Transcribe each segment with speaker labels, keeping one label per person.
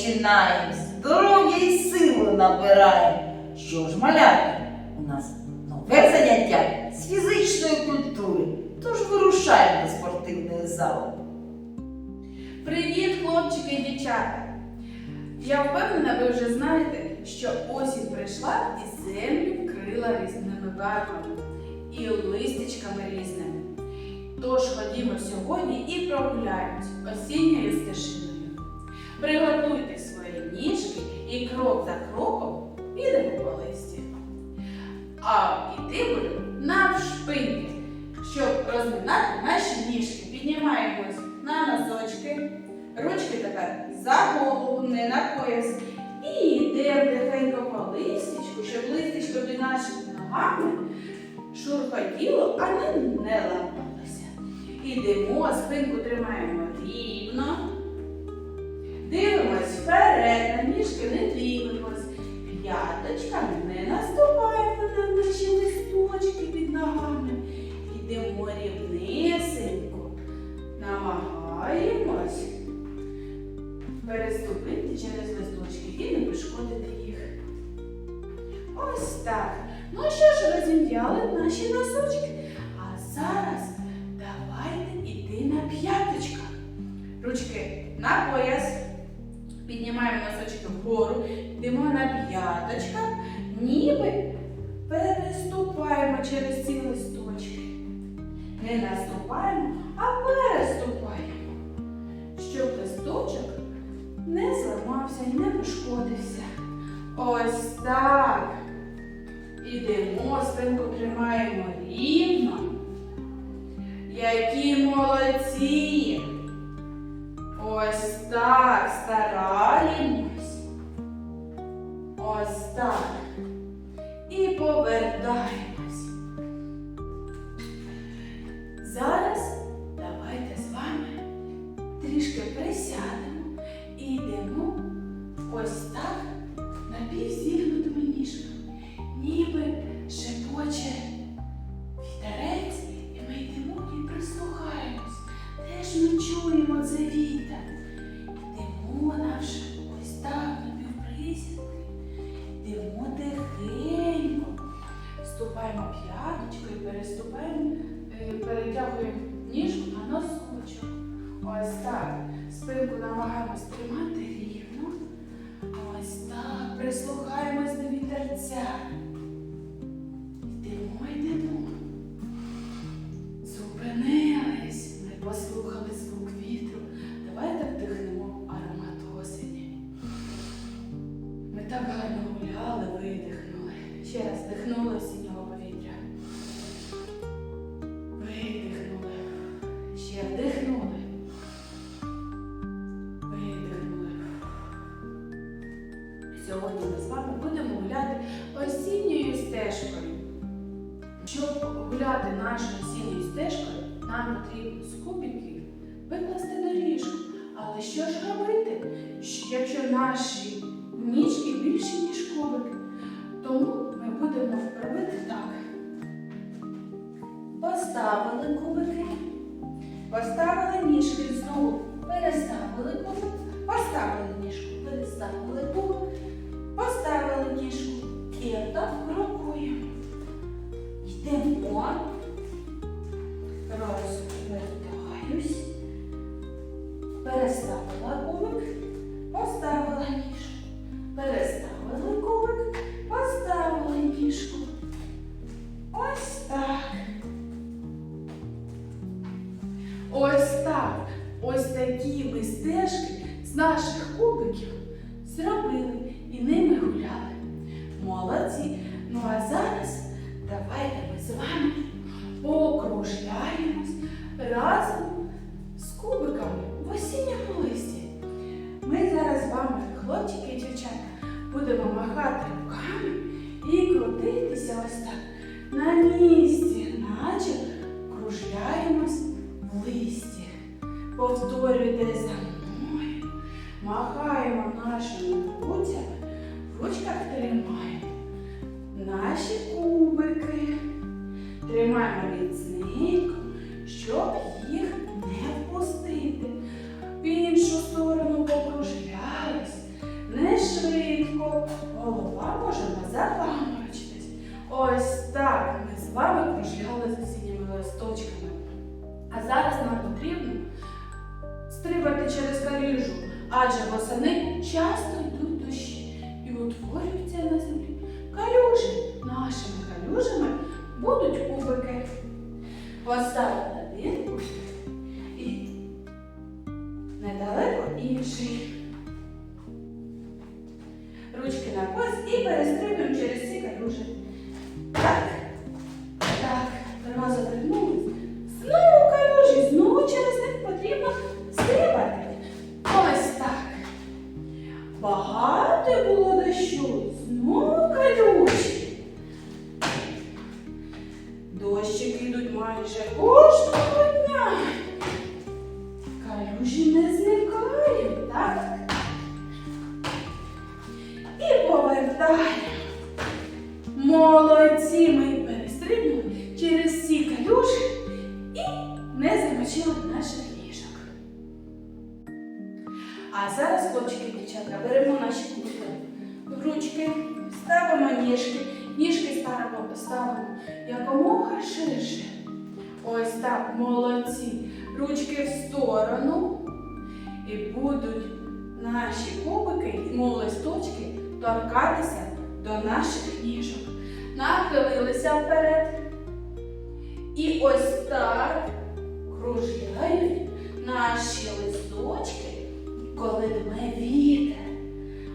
Speaker 1: починаємо, здоров'я і силу набираємо. Що ж, малятки, у нас нове заняття з фізичної культури. Тож вирушаємо до спортивної зали.
Speaker 2: Привіт, хлопчики і дівчата! Я впевнена, ви вже знаєте, що осінь прийшла і землю вкрила різними барвами і листячками різними. Тож ходімо сьогодні і прогуляємось осінньою стежиною. Приготуйте свої ніжки і крок за кроком підемо по листі. А йти будемо навшпиньки, щоб розминати наші ніжки. Піднімаємось на носочки. Ручки тепер за голову, не на пояс. І йдемо тихенько по листічку, щоб листечко під нашими ногами шурхотіло, а не, не ламалося. Ідемо, спинку тримаємо рівно. Дивимось вперед, на ніжки не дивимось. П'яточками не наступаємо на наші листочки під ногами. Йдемо рівнесенько. Намагаємось переступити через листочки і не пошкодити їх. Ось так. Ну що ж, розім'яли наші носочки. А зараз давайте йти на п'яточках. Ручки на пояс. Піднімаємо носочки вгору, йдемо на п'яточках, ніби переступаємо через ці листочки. Не наступаємо, а переступаємо, щоб листочок не зламався і не пошкодився. Ось так. Ідемо, спинку тримаємо рівно. Які молодці! Ось так стараємось. Ось так. І повертаємось. Ось так. Спинку намагаємось тримати рівно. Ось так. Прислухаємось до вітерця. Вами будемо гуляти осінньою стежкою. Щоб гуляти нашою осінньою стежкою, нам потрібно з кубиків викласти доріжку. Але що ж робити, якщо наші ніжки більші, ніж кубики? Тому ми будемо робити так. Поставили кубики, поставили ніжки знову, переставили кубик, поставили ніжку, переставили кубик, поставили ніжку і отак крокуємо. Йдемо, розвертаюсь, переставила кубик, поставила ніжку, переставили кубик, поставили ніжку. Ось так. Ось так. Ось такі ми стежки з наших кубиків зробили і ними гуляли. Молодці. Ну а зараз давайте ми з вами покружляємось разом з кубиками в осінньому листі. Ми зараз з вами, хлопчики і дівчата, будемо махати руками і крутитися ось так на місці, наче кружляємось в листі. Повторюйте за мною, махаємо нашому руці в ручках тримаємо наші кубики. Тримаємо міцненько, щоб їх не впустити. В іншу сторону покружлялись, не швидко. Голова можемо запаморочитись. Ось так ми з вами кружляли з осінніми листочками. А зараз нам потрібно стрибати через каріжу адже восени часто йдуть дощі і утворюються на землі калюжі. Нашими калюжами будуть кубики. Поставили один і недалеко інший. Повертаємо. Молодці ми перестрибнули через ці калюжі і не замочили наших ніжок. А зараз, хлопчики і дівчатка, беремо наші ручки, ставимо ніжки, ніжки ставимо, ставимо якомога ширше. Ось так, молодці. Ручки в сторону. І будуть наші кубики, мов листочки, торкатися до наших ніжок. Нахилилися вперед. І ось так кружляють наші листочки, коли дме вітер.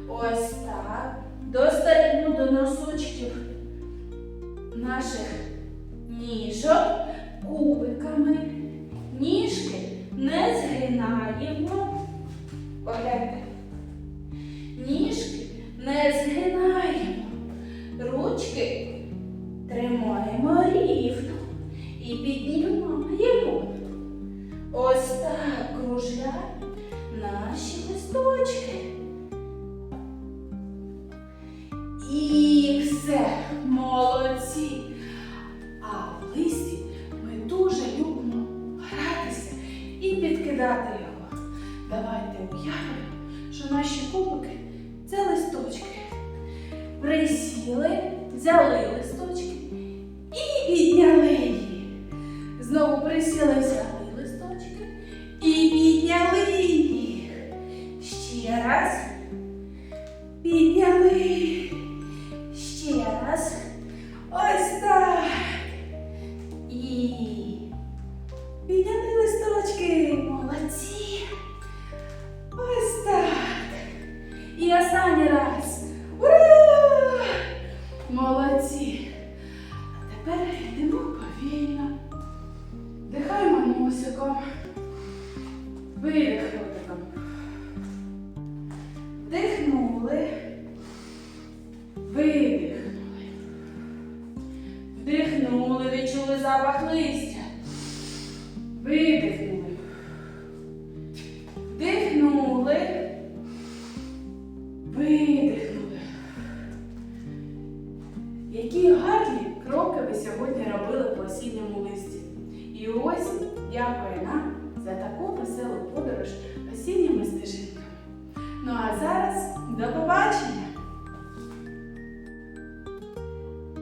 Speaker 2: Ось так. Достаємо до носочків наших ніжок кубиками. Ніжки не згинаємо. Погляньте. Наші. І все, молодці. А в листі ми дуже любимо гратися і підкидати його. Давайте уявимо, що наші кубики це листочки. Присіли, взяли листочки і підняли їх. Знову присіли, взяли листочки Ще раз. Ось так. І підняли листочки. Молодці. Ось так. І останній раз. Ура! Молодці. А тепер йдемо повільно. Дихаємо носиком. Видих до побачення!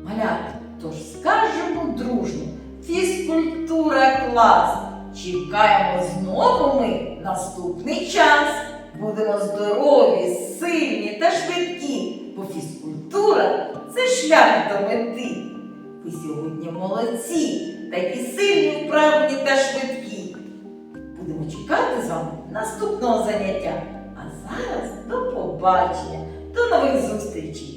Speaker 1: Малята, тож скажемо дружно, фізкультура клас. Чекаємо знову ми наступний час. Будемо здорові, сильні та швидкі, бо фізкультура це шлях до мети. Ви сьогодні молодці, такі сильні, вправні та швидкі. Будемо чекати з вами наступного заняття. Зараз до побачення, до нових зустрічей!